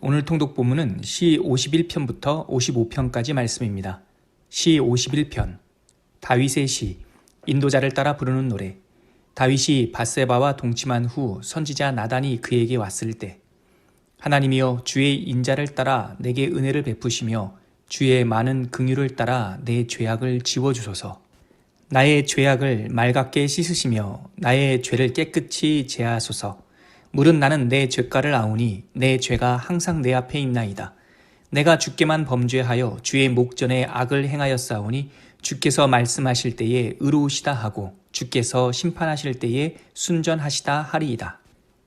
오늘 통독 본문은 시 51편부터 55편까지 말씀입니다. 시 51편. 다윗의 시. 인도자를 따라 부르는 노래. 다윗이 바세바와 동침한 후 선지자 나단이 그에게 왔을 때 하나님이여 주의 인자를 따라 내게 은혜를 베푸시며 주의 많은 긍휼을 따라 내 죄악을 지워 주소서. 나의 죄악을 맑게 씻으시며 나의 죄를 깨끗이 제하소서 물은 나는 내 죄가를 아우니 내 죄가 항상 내 앞에 있나이다. 내가 주께만 범죄하여 주의 목전에 악을 행하였사오니 주께서 말씀하실 때에 의로우시다 하고 주께서 심판하실 때에 순전하시다 하리이다.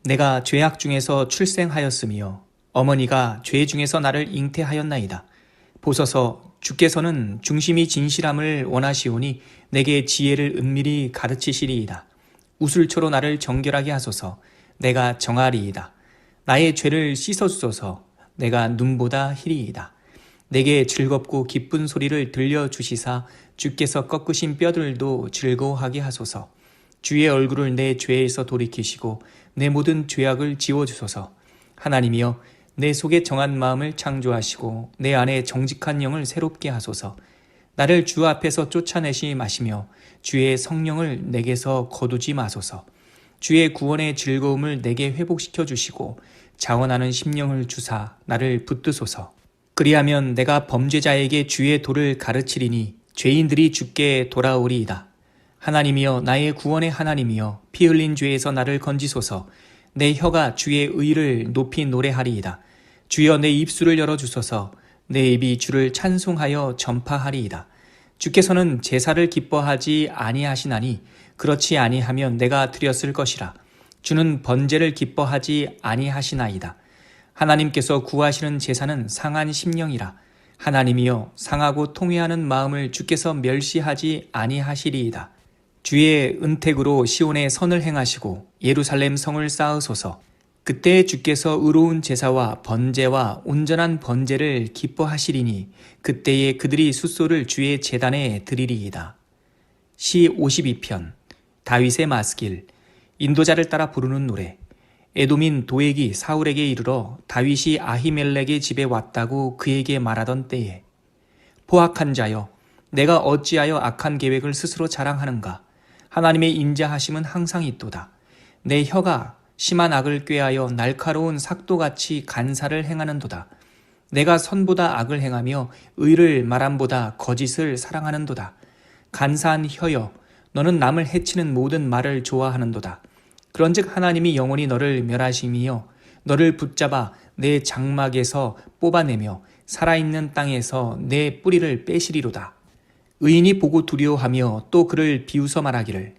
내가 죄악 중에서 출생하였으며 어머니가 죄 중에서 나를 잉태하였나이다. 보소서 주께서는 중심이 진실함을 원하시오니 내게 지혜를 은밀히 가르치시리이다. 우술초로 나를 정결하게 하소서 내가 정하리이다. 나의 죄를 씻어주소서. 내가 눈보다 희리이다. 내게 즐겁고 기쁜 소리를 들려주시사 주께서 꺾으신 뼈들도 즐거워하게 하소서. 주의 얼굴을 내 죄에서 돌이키시고 내 모든 죄악을 지워주소서. 하나님이여 내 속에 정한 마음을 창조하시고 내 안에 정직한 영을 새롭게 하소서. 나를 주 앞에서 쫓아내시 마시며 주의 성령을 내게서 거두지 마소서 주의 구원의 즐거움을 내게 회복시켜 주시고 자원하는 심령을 주사 나를 붙드소서. 그리하면 내가 범죄자에게 주의 도를 가르치리니 죄인들이 주께 돌아오리이다. 하나님이여 나의 구원의 하나님이여 피 흘린 죄에서 나를 건지소서. 내 혀가 주의 의를 높이 노래하리이다. 주여 내 입술을 열어 주소서. 내 입이 주를 찬송하여 전파하리이다. 주께서는 제사를 기뻐하지 아니하시나니 그렇지 아니하면 내가 드렸을 것이라. 주는 번제를 기뻐하지 아니하시나이다. 하나님께서 구하시는 제사는 상한 심령이라. 하나님이여 상하고 통회하는 마음을 주께서 멸시하지 아니하시리이다. 주의 은택으로 시온의 선을 행하시고 예루살렘 성을 쌓으소서. 그때 주께서 의로운 제사와 번제와 온전한 번제를 기뻐하시리니 그때에 그들이 숫소를 주의 제단에 드리리이다. 시 52편 다윗의 마스길. 인도자를 따라 부르는 노래. 에돔인 도액이 사울에게 이르러 다윗이 아히멜렉의 집에 왔다고 그에게 말하던 때에 포악한 자여 내가 어찌하여 악한 계획을 스스로 자랑하는가? 하나님의 인자하심은 항상 있도다. 내 혀가 심한 악을 꾀하여 날카로운 삭도같이 간사를 행하는도다 내가 선보다 악을 행하며 의를 말함보다 거짓을 사랑하는도다 간사한 혀여 너는 남을 해치는 모든 말을 좋아하는도다. 그런즉 하나님이 영원히 너를 멸하심이요 너를 붙잡아 내 장막에서 뽑아내며 살아있는 땅에서 내 뿌리를 빼시리로다. 의인이 보고 두려워하며 또 그를 비웃어 말하기를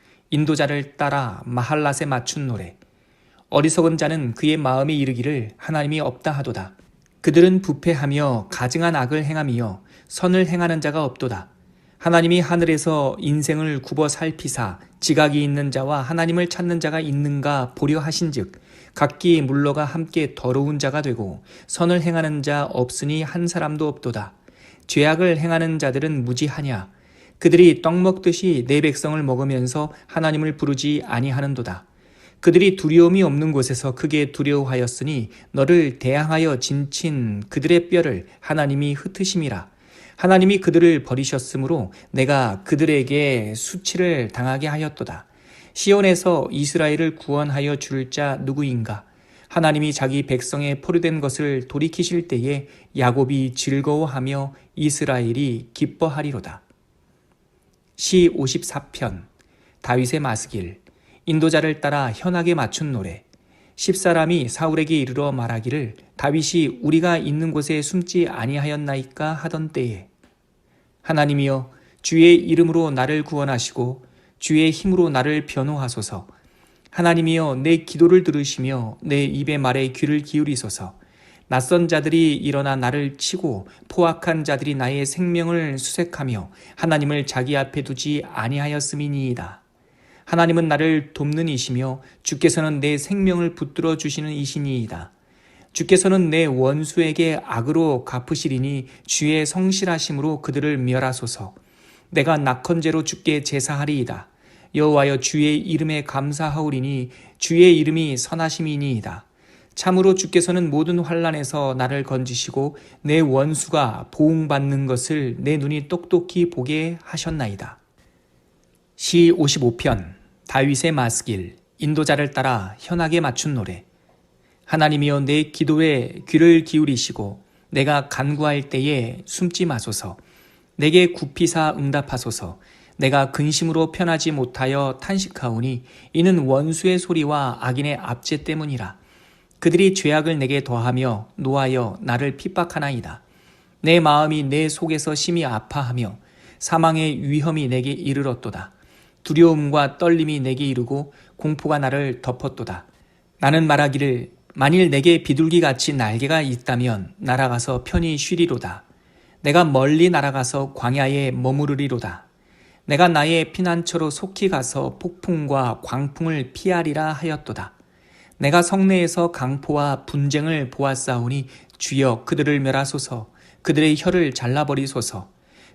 인도자를 따라 마할랏에 맞춘 노래 어리석은 자는 그의 마음에 이르기를 하나님이 없다 하도다. 그들은 부패하며 가증한 악을 행하며 선을 행하는 자가 없도다. 하나님이 하늘에서 인생을 굽어 살피사 지각이 있는 자와 하나님을 찾는 자가 있는가 보려 하신즉 각기 물러가 함께 더러운 자가 되고 선을 행하는 자 없으니 한 사람도 없도다. 죄악을 행하는 자들은 무지하냐 그들이 떡 먹듯이 내 백성을 먹으면서 하나님을 부르지 아니하는도다. 그들이 두려움이 없는 곳에서 크게 두려워하였으니 너를 대항하여 진친 그들의 뼈를 하나님이 흩으심이라. 하나님이 그들을 버리셨으므로 내가 그들에게 수치를 당하게 하였도다. 시온에서 이스라엘을 구원하여 줄 자 누구인가? 하나님이 자기 백성의 포류된 것을 돌이키실 때에 야곱이 즐거워하며 이스라엘이 기뻐하리로다. 시 54편 다윗의 마스길 인도자를 따라 현악에 맞춘 노래 십사람이 사울에게 이르러 말하기를 다윗이 우리가 있는 곳에 숨지 아니하였나이까 하던 때에 하나님이여 주의 이름으로 나를 구원하시고 주의 힘으로 나를 변호하소서. 하나님이여 내 기도를 들으시며 내 입의 말에 귀를 기울이소서. 낯선 자들이 일어나 나를 치고 포악한 자들이 나의 생명을 수색하며 하나님을 자기 앞에 두지 아니하였음이니이다. 하나님은 나를 돕는 이시며 주께서는 내 생명을 붙들어 주시는 이시니이다. 주께서는 내 원수에게 악으로 갚으시리니 주의 성실하심으로 그들을 멸하소서. 내가 낙헌제로 주께 제사하리이다. 여호와여 주의 이름에 감사하오리니 주의 이름이 선하심이니이다. 참으로 주께서는 모든 환란에서 나를 건지시고 내 원수가 보응받는 것을 내 눈이 똑똑히 보게 하셨나이다. 시 55편 다윗의 마스길 인도자를 따라 현악에 맞춘 노래. 하나님이여 내 기도에 귀를 기울이시고 내가 간구할 때에 숨지 마소서. 내게 굽히사 응답하소서. 내가 근심으로 편하지 못하여 탄식하오니 이는 원수의 소리와 악인의 압제 때문이라 그들이 죄악을 내게 더하며 노하여 나를 핍박하나이다 내 마음이 내 속에서 심히 아파하며 사망의 위험이 내게 이르렀도다 두려움과 떨림이 내게 이르고 공포가 나를 덮었도다 나는 말하기를 만일 내게 비둘기같이 날개가 있다면 날아가서 편히 쉬리로다. 내가 멀리 날아가서 광야에 머무르리로다. 내가 나의 피난처로 속히 가서 폭풍과 광풍을 피하리라 하였도다. 내가 성내에서 강포와 분쟁을 보았사오니 주여 그들을 멸하소서 그들의 혀를 잘라버리소서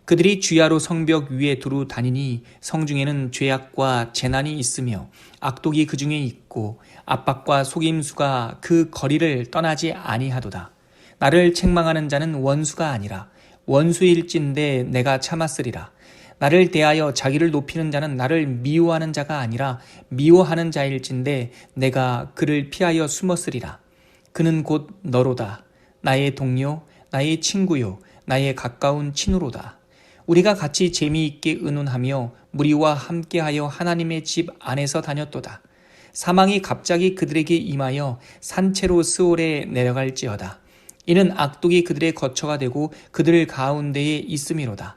그들이 주야로 성벽 위에 두루 다니니 성중에는 죄악과 재난이 있으며 악독이 그 중에 있고 압박과 속임수가 그 거리를 떠나지 아니하도다. 나를 책망하는 자는 원수가 아니라 원수일진데 내가 참았으리라. 나를 대하여 자기를 높이는 자는 나를 미워하는 자가 아니라 미워하는 자일진데 내가 그를 피하여 숨었으리라. 그는 곧 너로다. 나의 동료, 나의 친구요, 나의 가까운 친우로다. 우리가 같이 재미있게 의논하며 무리와 함께하여 하나님의 집 안에서 다녔도다. 사망이 갑자기 그들에게 임하여 산채로 스올에 내려갈지어다. 이는 악독이 그들의 거처가 되고 그들 가운데에 있음이로다.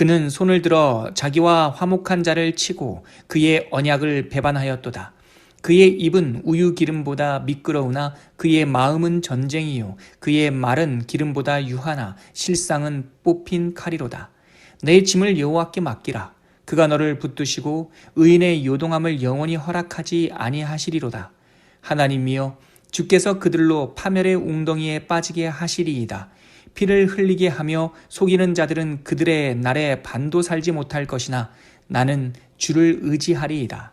그는 손을 들어 자기와 화목한 자를 치고 그의 언약을 배반하였도다. 그의 입은 우유 기름보다 미끄러우나 그의 마음은 전쟁이요 그의 말은 기름보다 유하나 실상은 뽑힌 칼이로다. 내 짐을 여호와께 맡기라. 그가 너를 붙드시고 의인의 요동함을 영원히 허락하지 아니하시리로다. 하나님이여 주께서 그들로 파멸의 웅덩이에 빠지게 하시리이다. 피를 흘리게 하며 속이는 자들은 그들의 날에 반도 살지 못할 것이나 나는 주를 의지하리이다.